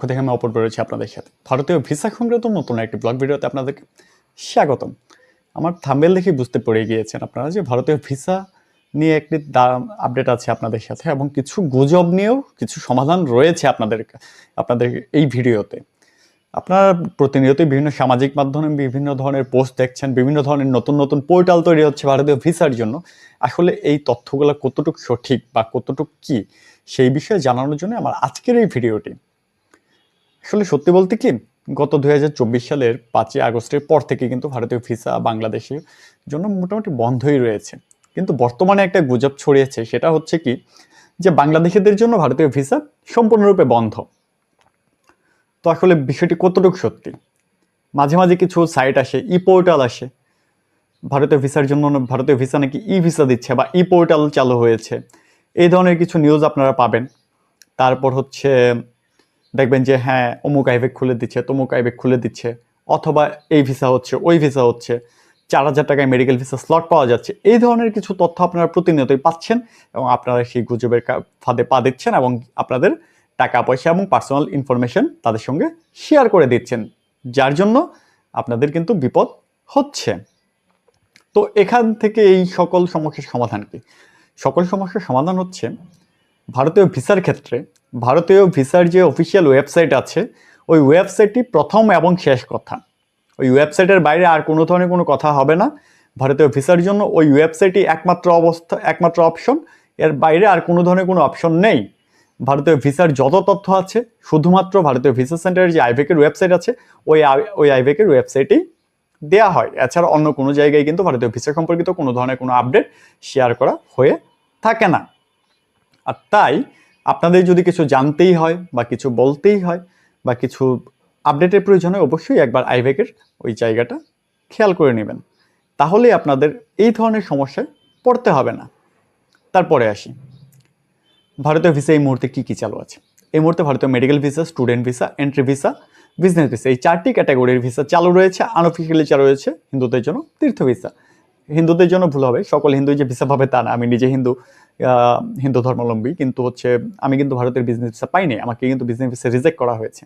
পক্ষ থেকে আমি অপর রয়েছে আপনাদের সাথে। ভারতীয় ভিসা সংক্রান্ত নতুন একটি ব্লগ ভিডিওতে আপনাদেরকে স্বাগতম। আমার থাম্বেল দেখে বুঝতে পেরে গিয়েছেন আপনারা যে ভারতীয় ভিসা নিয়ে একটি আপডেট আছে আপনাদের সাথে এবং কিছু গুজব নিয়েও কিছু সমাধান রয়েছে আপনাদের আপনাদের এই ভিডিওতে। আপনারা প্রতিনিয়তই বিভিন্ন সামাজিক মাধ্যমে বিভিন্ন ধরনের পোস্ট দেখছেন, বিভিন্ন ধরনের নতুন নতুন পোর্টাল তৈরি হচ্ছে ভারতীয় ভিসার জন্য। আসলে এই তথ্যগুলো কতটুকু সঠিক বা কতটুকু কি সেই বিষয়ে জানানোর জন্য আমার আজকের এই ভিডিওটি আসলে সত্যি বলতে কি, গত দু হাজার চব্বিশ সালের পাঁচই আগস্টের পর থেকে কিন্তু ভারতীয় ভিসা বাংলাদেশের জন্য মোটামুটি বন্ধই রয়েছে। কিন্তু বর্তমানে একটা গুজব ছড়িয়েছে, সেটা হচ্ছে কি, যে বাংলাদেশিদের জন্য ভারতীয় ভিসা সম্পূর্ণরূপে বন্ধ। তো আসলে বিষয়টি কতটুকু সত্যি? মাঝে মাঝে কিছু সাইট আসে, ই পোর্টাল আসে, ভারতীয় ভিসার জন্য, ভারতীয় ভিসা নাকি ই ভিসা দিচ্ছে বা ই পোর্টাল চালু হয়েছে, এই ধরনের কিছু নিউজ আপনারা পাবেন। তারপর হচ্ছে দেখবেন যে হ্যাঁ অমুক আইবেক খুলে দিচ্ছে, তমুক আইবেক খুলে দিচ্ছে, অথবা এই ভিসা হচ্ছে, ওই ভিসা হচ্ছে, চার হাজার টাকায় মেডিকেল ভিসা স্লট পাওয়া যাচ্ছে। এই ধরনের কিছু তথ্য আপনারা প্রতিনিয়তই পাচ্ছেন এবং আপনারা সেই গুজবের ফাঁদে পা দিচ্ছেন এবং আপনাদের টাকা, পয়সা এবং পার্সোনাল ইনফরমেশন তাদের সঙ্গে শেয়ার করে দিচ্ছেন। যার জন্য আপনাদের কিন্তু বিপদ হচ্ছে। তো এখান থেকে এই সকল সমস্যার সমাধান কি? সকল সমস্যার সমাধান হচ্ছে, ভারতীয় ভিসার ক্ষেত্রে ভারতীয় ভিসার যে অফিসিয়াল ওয়েবসাইট আছে, ওই ওয়েবসাইটটি প্রথম এবং শেষ কথা। ওই ওয়েবসাইটের বাইরে আর কোনো ধরনের কোনো কথা হবে না। ভারতীয় ভিসার জন্য ওই ওয়েবসাইটই একমাত্র অবস্থা, একমাত্র অপশন এর বাইরে আর কোনো ধরনের কোনো অপশন নেই। ভারতীয় ভিসার যত তথ্য আছে, শুধুমাত্র ভারতীয় ভিসা সেন্টারের যে আইভেকের ওয়েবসাইট আছে, ওই ওই আইভেকের ওয়েবসাইটেই দেয়া হয়। এছাড়া অন্য কোনো জায়গায় কিন্তু ভারতীয় ভিসা সম্পর্কিত কোনো ধরনের কোনো আপডেট শেয়ার করা হয়ে থাকে না। আর তাই আপনাদের যদি কিছু জানতেই হয় বা কিছু বলতেই হয় বা কিছু আপডেটের প্রয়োজন হয়, অবশ্যই একবার আইভেকের ওই জায়গাটা খেয়াল করে নেবেন। তাহলেই আপনাদের এই ধরনের সমস্যায় পড়তে হবে না। তারপরে আসি। ভারতীয় ভিসা এই মুহূর্তে কী কী চালু আছে? এই মুহূর্তে ভারতীয় medical visa student visa entry visa business visa এই চারটি ক্যাটাগরির ভিসা চালু রয়েছে আনঅফিসিয়ালি চালু রয়েছে হিন্দুদের জন্য তীর্থ ভিসা হিন্দুদের জন্য ভুল হবে। সকল হিন্দু যে ভিসা পাবে তা না। আমি নিজে হিন্দু হিন্দু ধর্মাবলম্বী। কিন্তু হচ্ছে, আমি কিন্তু ভারতের বিজনেস ভিসা পাইনি। আমাকে কিন্তু বিজনেস ভিসা রিজেক্ট করা হয়েছে।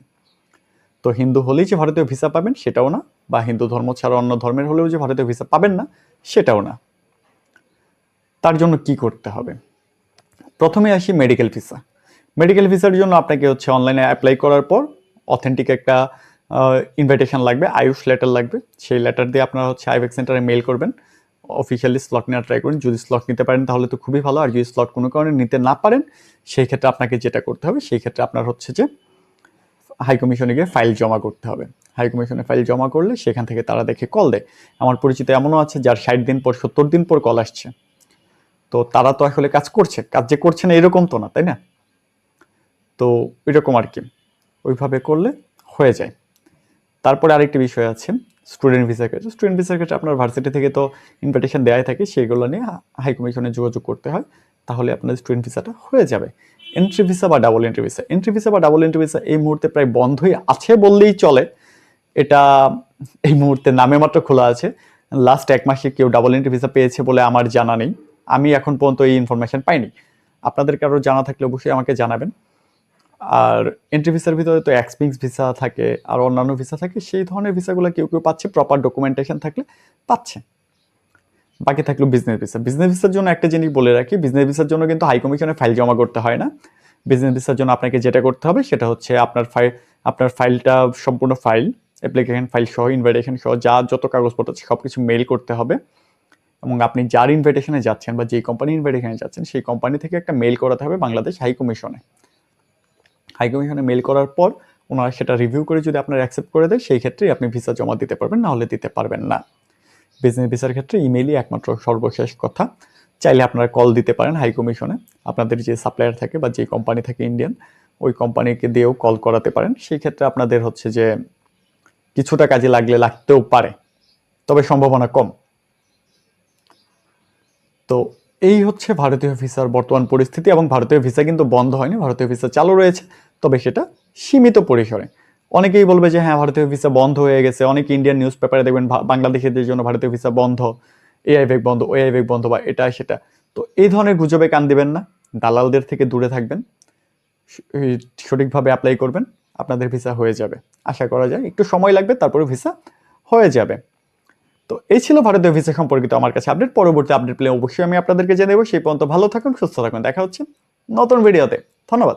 তো হিন্দু হলেই যে ভারতীয় ভিসা পাবেন, সেটাও না। বা হিন্দু ধর্ম ছাড়া অন্য ধর্মের হলেও যে ভারতীয় ভিসা পাবেন না, সেটাও না। তার জন্য কি করতে হবে? প্রথমে আসি মেডিকেল ভিসা মেডিকেল ভিসার জন্য আপনাকে হচ্ছে অনলাইনে অ্যাপ্লাই করার পর অথেন্টিক একটা ইনভাইটেশন লাগবে। আয়ুষ লেটার লাগবে। সেই লেটার দিয়ে আপনারা হচ্ছে আইভেক সেন্টারে মেল করবেন। অফিসিয়ালি স্লট নেওয়ার ট্রাই করুন। যদি স্লট নিতে পারেন, তাহলে তো খুবই ভালো। আর যদি স্লট কোনো কারণে নিতে না পারেন, সেই ক্ষেত্রে আপনাকে যেটা করতে হবে, সেই ক্ষেত্রে আপনার হচ্ছে যে হাই কমিশনে গিয়ে ফাইল জমা করতে হবে। হাই কমিশনে ফাইল জমা করলে সেখান থেকে তারা দেখে কল দেয়। আমার পরিচিত এমনও আছে, যার ষাট দিন পর, সত্তর দিন পর কল আসছে। তো তারা তো আসলে কাজ করছে। কাজ যে করছে না, এরকম তো না, তাই না? তো এরকম আর কি। ওইভাবে করলে হয়ে যায়। তারপরে আরেকটি বিষয় আছে। স্টুডেন্ট ভিসার ক্ষেত্রে স্টুডেন্ট ভিসার ক্ষেত্রে আপনার ভার্সিটি থেকে তো ইনভিটেশন দেওয়াই থাকে, সেইগুলো নিয়ে হাই কমিশনে যোগাযোগ করতে হয়, তাহলে আপনার স্টুডেন্ট ভিসাটা হয়ে যাবে। এন্ট্রি ভিসা বা double entry visa entry visa বা ডাবল এন্ট্রি ভিসা এই মুহূর্তে প্রায় বন্ধই আছে বললেই চলে। এটা এই মুহূর্তে নামে মাত্র খোলা আছে। লাস্ট এক মাসে কেউ ডাবল এন্ট্রি ভিসা পেয়েছে বলে আমার জানা নেই। আমি এখন পর্যন্ত এই ইনফরমেশন পাইনি। আপনাদের কারও জানা থাকলে অবশ্যই আমাকে জানাবেন। আর এন্ট্রি ভিসার ভিতরে তো এক্সপিংস ভিসা থাকে, আর অন্যান্য ভিসা থাকে, সেই ধরনের ভিসাগুলো কেউ কেউ পাচ্ছে প্রপার ডকুমেন্টেশন থাকলে পাচ্ছে। বাকি থাকল বিজনেস ভিসা বিজনেস ভিসার জন্য একটা জিনিস বলে রাখি বিজনেস ভিসার জন্য কিন্তু হাই কমিশনে ফাইল জমা করতে হয় না। বিজনেস ভিসার জন্য আপনাকে যেটা করতে হবে, সেটা হচ্ছে আপনার ফাইল আপনার ফাইলটা সম্পূর্ণ ফাইল অ্যাপ্লিকেশন ফাইল সহ ইনভাইটেশন সহ, যা যত কাগজপত্র আছে সব কিছু মেল করতে হবে। এবং আপনি যার ইনভাইটেশনে যাচ্ছেন বা যে কোম্পানি ইনভাইটেশনে যাচ্ছেন, সেই কোম্পানি থেকে একটা মেল করাতে হবে বাংলাদেশ হাই কমিশনে হাই কমিশনে মেল করার পর ওনারা সেটা রিভিউ করে যদি আপনার অ্যাকসেপ্ট করে দেয় সেই ক্ষেত্রেই আপনি ভিসা জমা দিতে পারবেন, না হলে দিতে পারবেন না। বিজনেস ভিসার ক্ষেত্রে ইমেলই একমাত্র সর্বশেষ কথা। চাইলে আপনারা কল দিতে পারেন হাই কমিশনে আপনাদের যে সাপ্লায়ার থাকে বা যে কোম্পানি থাকে ইন্ডিয়ান ওই কোম্পানিকে দিয়েও কল করাতে পারেন। সেই ক্ষেত্রে আপনাদের হচ্ছে যে কিছুটা কাজে লাগলে লাগতেও পারে, তবে সম্ভাবনা কম। তো এই হচ্ছে ভারতীয় ভিসার বর্তমান পরিস্থিতি এবং ভারতীয় ভিসা কিন্তু বন্ধ হয়নি, ভারতীয় ভিসা চালু রয়েছে, তবে সেটা সীমিত পরিসরে। অনেকেই বলবে যে হ্যাঁ ভারতীয় ভিসা বন্ধ হয়ে গেছে, অনেক ইন্ডিয়ান নিউজ পেপারে দেখবেন বাংলাদেশিদের জন্য ভারতীয় ভিসা বন্ধ এআই বেগ বন্ধ ওআই বেগ বন্ধ বা এটা সেটা। তো এই ধরনের গুজবে কান দিবেন না, দালালদের থেকে দূরে থাকবেন সঠিকভাবে অ্যাপ্লাই করবেন, আপনাদের ভিসা হয়ে যাবে। আশা করা যায়, একটু সময় লাগবে, তারপরে ভিসা হয়ে যাবে। তো এই ছিল ভারতীয় ভিসা সম্পর্কিত আমার কাছে আপডেট। পরবর্তী আপডেট পেলে অবশ্যই আমি আপনাদেরকে জেনে দেবো সেই পর্যন্ত ভালো থাকুন, সুস্থ থাকুন। দেখা হচ্ছে নতুন ভিডিওতে। ধন্যবাদ।